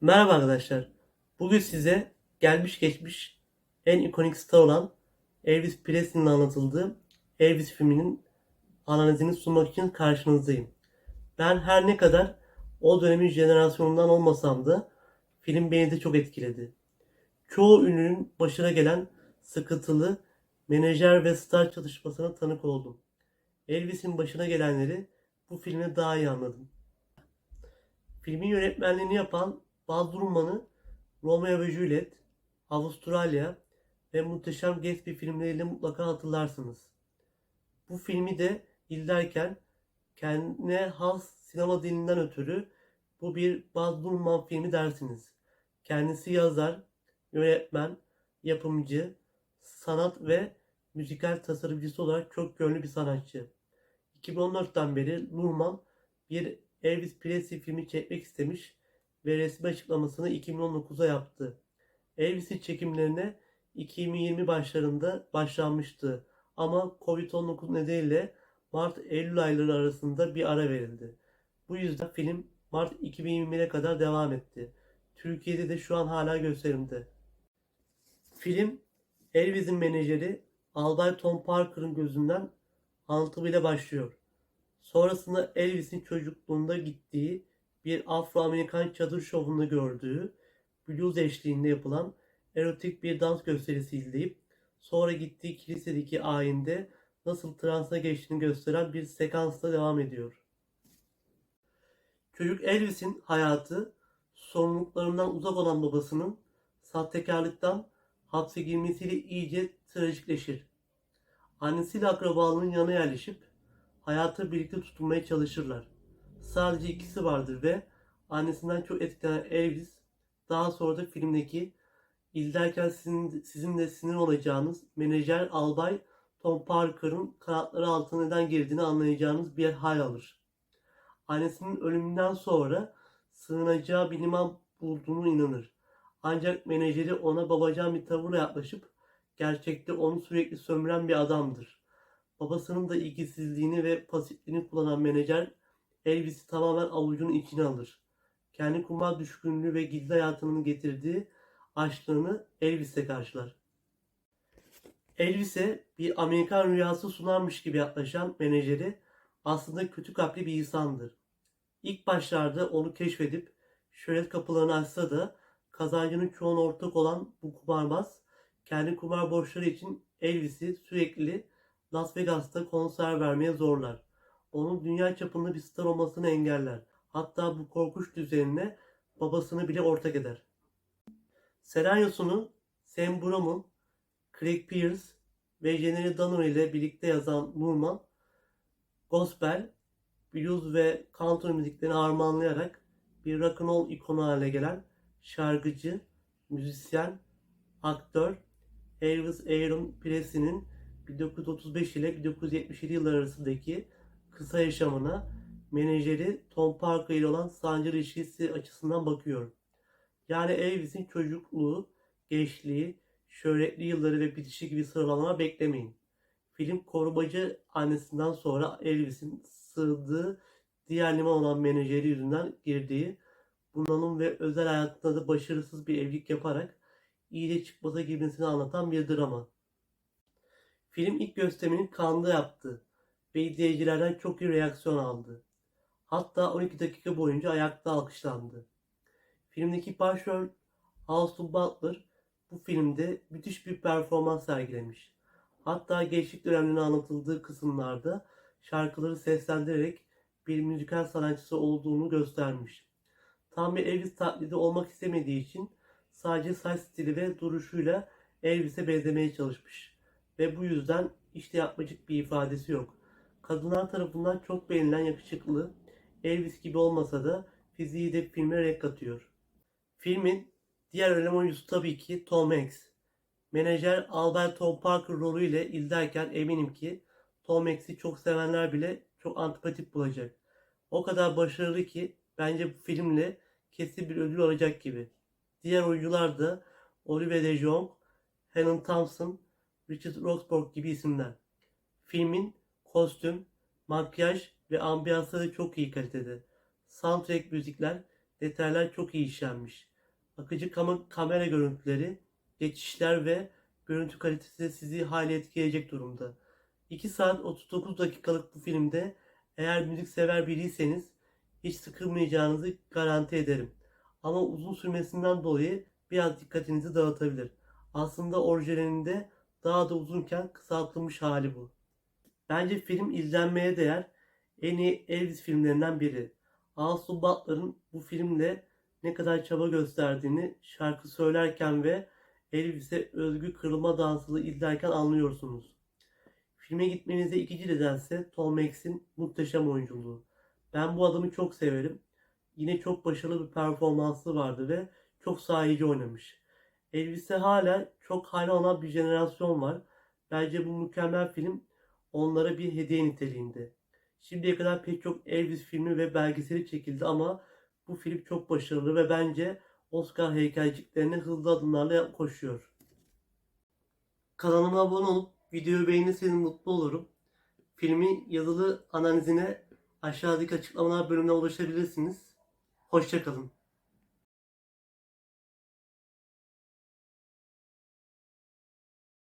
Merhaba arkadaşlar. Bugün size gelmiş geçmiş en ikonik star olan Elvis Presley'nin anlatıldığı Elvis filminin analizini sunmak için karşınızdayım. Ben her ne kadar o dönemin jenerasyonundan olmasam da film beni de çok etkiledi. Çoğu ünlünün başına gelen sıkıntılı menajer ve star çatışmasına tanık oldum. Elvis'in başına gelenleri bu filmde daha iyi anladım. Filmin yönetmenliğini yapan Baz Luhrmann'ı Romeo ve Juliet, Avustralya ve Muhteşem Gatsby filmleriyle mutlaka hatırlarsınız. Bu filmi de izlerken kendine has sinema dilinden ötürü bu bir Baz Luhrmann filmi dersiniz. Kendisi yazar, yönetmen, yapımcı, sanat ve müzikal tasarımcısı olarak çok yönlü bir sanatçı. 2014'ten beri Luhrmann bir Elvis Presley filmi çekmek istemiş ve resmi açıklamasını 2019'da yaptı. Elvis'in çekimlerine 2020 başlarında başlanmıştı ama Covid-19 nedeniyle Mart-Eylül ayları arasında bir ara verildi. Bu yüzden film Mart 2021'e kadar devam etti. Türkiye'de de şu an hala gösterimde. Film Elvis'in menajeri Albay Tom Parker'ın gözünden anlatımıyla başlıyor. Sonrasında Elvis'in çocukluğunda gittiği bir Afro-Amerikan çadır şovunda gördüğü blues eşliğinde yapılan erotik bir dans gösterisi izleyip sonra gittiği kilisedeki ayinde nasıl transa geçtiğini gösteren bir sekansla devam ediyor. Çocuk Elvis'in hayatı sorumluluklarından uzak olan babasının sahtekarlıktan hapse girmesiyle iyice trajikleşir. Annesiyle akrabalığının yanına yerleşip hayatı birlikte tutunmaya çalışırlar. Sadece ikisi vardır ve annesinden çok etkilenen Elvis daha sonra da filmdeki izlerken sizin, sizin de sinir olacağınız menajer albay Tom Parker'ın kanatları altına neden girdiğini anlayacağınız bir hal alır. Annesinin ölümünden sonra sığınacağı bir liman bulduğunu inanır. Ancak menajeri ona babacan bir tavırla yaklaşıp gerçekte onu sürekli sömüren bir adamdır. Babasının da ilgisizliğini ve pasifliğini kullanan menajer Elvis'i tamamen avucunun içine alır. Kendi kumar düşkünlüğü ve gizli hayatının getirdiği açlığını Elvis'e karşılar. Elvis'e bir Amerikan rüyası sunarmış gibi yaklaşan menajeri aslında kötü kalpli bir insandır. İlk başlarda onu keşfedip şöhret kapılarını açsa da kazancının çoğuna ortak olan bu kumarbaz kendi kumar borçları için Elvis'i sürekli Las Vegas'ta konser vermeye zorlar. Onun dünya çapında bir star olmasını engeller. Hatta bu korkunç düzenine babasını bile ortak eder. Senaryosunu Sam Brom'un, Craig Pierce ve Jenny Donner ile birlikte yazan Nurman, gospel, blues ve country müziklerini harmanlayarak bir rock'n'roll ikonu haline gelen şarkıcı, müzisyen, aktör Elvis Aaron Presley'nin 1935 ile 1977 yılları arasındaki kısa yaşamına menajeri Tom Parker ile olan sancılı ilişkisi açısından bakıyor. Yani Elvis'in çocukluğu, gençliği, şöhretli yılları ve bitişi gibi sıralama beklemeyin. Film korumacı annesinden sonra Elvis'in sığdığı diğer liman olan menajeri yüzünden girdiği bunalım ve özel hayatında da başarısız bir evlilik yaparak iyice çıkmaza girmesini anlatan bir drama. Film ilk gösterimini Cannes'da yaptı ve izleyicilerden çok iyi reaksiyon aldı. Hatta 12 dakika boyunca ayakta alkışlandı. Filmdeki başrol Austin Butler bu filmde müthiş bir performans sergilemiş. Hatta gençlik dönemlerine anlatıldığı kısımlarda şarkıları seslendirerek bir müzikal sanatçısı olduğunu göstermiş. Tam bir Elvis taklidi olmak istemediği için sadece saç stili ve duruşuyla Elvis'e benzemeye çalışmış. Ve bu yüzden işte yapmacık bir ifadesi yok. Kadınlar tarafından çok beğenilen yakışıklı, Elvis gibi olmasa da fiziği de filme renk katıyor. Filmin diğer önemli oyuncusu tabii ki Tom Hanks. Menajer Albert Tom Parker rolüyle izlerken eminim ki Tom Hanks'i çok sevenler bile çok antipatik bulacak. O kadar başarılı ki bence bu filmle kesin bir ödül alacak gibi. Diğer oyuncular da Oliver de Jong, Helen Thompson, Richard Roxburgh gibi isimler. Filmin kostüm, makyaj ve ambiyansları çok iyi kalitede. Soundtrack müzikler Detaylar çok iyi işlenmiş. Akıcı kam- kamera görüntüleri, geçişler ve görüntü kalitesi sizi hali etkileyecek durumda. 2 saat 39 dakikalık bu filmde eğer müzik sever biriyseniz hiç sıkılmayacağınızı garanti ederim. Ama uzun sürmesinden dolayı biraz dikkatinizi dağıtabilir. Aslında orijinalinde daha da uzunken kısaltılmış hali bu. Bence film izlenmeye değer en iyi Elvis filmlerinden biri. Austin Butler'ın bu filmle ne kadar çaba gösterdiğini şarkı söylerken ve Elvis'e özgü kırılma dansını izlerken anlıyorsunuz. Filme gitmenize ikinci nedense Tom Hanks'in muhteşem oyunculuğu. Ben bu adamı çok severim. Yine çok başarılı bir performansı vardı ve çok sahici oynamış. Elvis'e hala çok hayran olan bir jenerasyon var. Bence bu mükemmel film onlara bir hediye niteliğinde. Şimdiye kadar pek çok Elvis filmi ve belgeseli çekildi ama bu film çok başarılı ve bence Oscar heykelciklerine hızlı adımlarla koşuyor. Kanalıma abone olup videoyu beğenirseniz mutlu olurum. Filmin yazılı analizine aşağıdaki açıklamalar bölümüne ulaşabilirsiniz. Hoşçakalın.